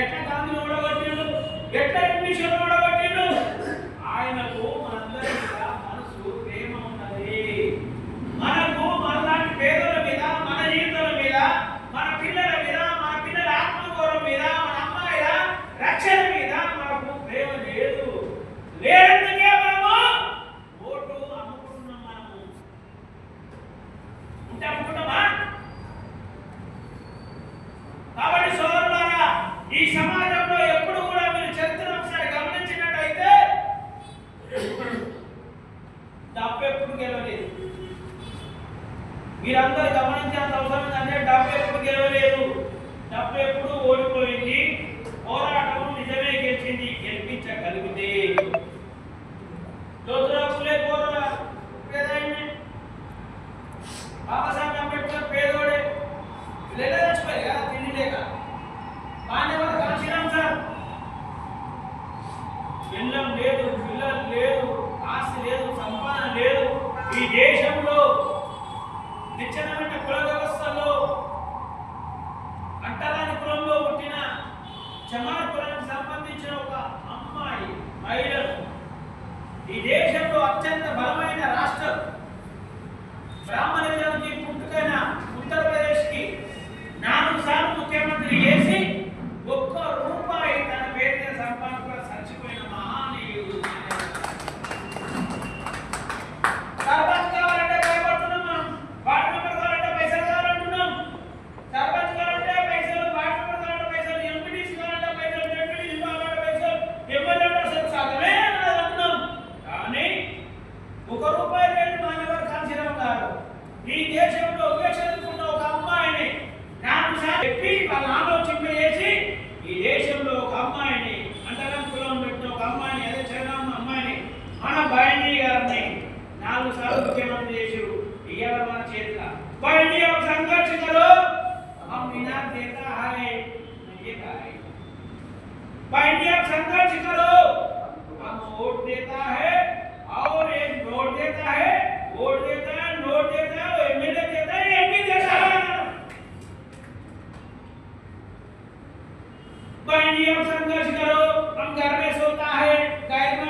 ఎట్లా గాంధీని ఓడగొట్టిండు? ఎట్లా ఇంగ్లీషులు ఓడగొట్టిండు? ఆయనకు మనందరి మీద మనసు ప్రేమ ఉన్నది. మనకు మనలాంటి పేదల మీద మన జీవితాల మీద మన పిల్లల మీద మన పిల్లల ఆత్మగౌరవం మీద మన అమ్మాయిల రక్షణ మీద మనకు ప్రేమ లేదు. లేదందుకే మనము గెలవలేదు. మీరందరూ గమనించాల్సిన అవసరం ఏంటంటే డబ్బు ఎప్పుడు గెలవలేదు. డబ్బు ఎప్పుడు ఓడిపోయింది. పోరాటం నిజమే గెలిచింది. గెలిపించగలిగితే. జ్యోతిరావులే పోరా పేదాయనే బాబాసాహెబ్ అంబేద్కర్ పేదోడే. లేదా చచ్చిపోయి కదా తిండి లేక. సార్? పిల్లం లేదు పిల్లలు లేదు ఆస్తి లేదు సంపాదన లేదు. ఈ దేశంలో నిచ్చెనమైన కుల వ్యవస్థలో అంటరాని కులంలో పుట్టిన చమార్ కులానికి సంబంధించిన ఒక అమ్మాయి మహిళలు. ఈ దేశంలో అత్యంత బలమైన రాష్ట్రం బ్రాహ్మణ ఒక రూపాయి లేని మానవర్ కాంచీరావు గారు ఈ దేశంలో ఉపేక్షించుకున్న ఒక అమ్మాయిని నాలుగు సార్లు చెప్పి వాళ్ళ ఆలోచన చేసి ఈ దేశంలో ఒక అమ్మాయిని అంతరం కులం పెట్టిన ఒక అమ్మాయిని అదే చరణమ్మ అమ్మాయిని మన బయని గారిని నాలుగు సార్లు ముఖ్యమంత్రి చేసారు ఇవాళ మన చేతిలో బయని आप संघर्ष करो हम बिना देता है ये है बहनी आप संघर्ष करो बहनी आप संघर्ष करो। हम घर में सोता है घर में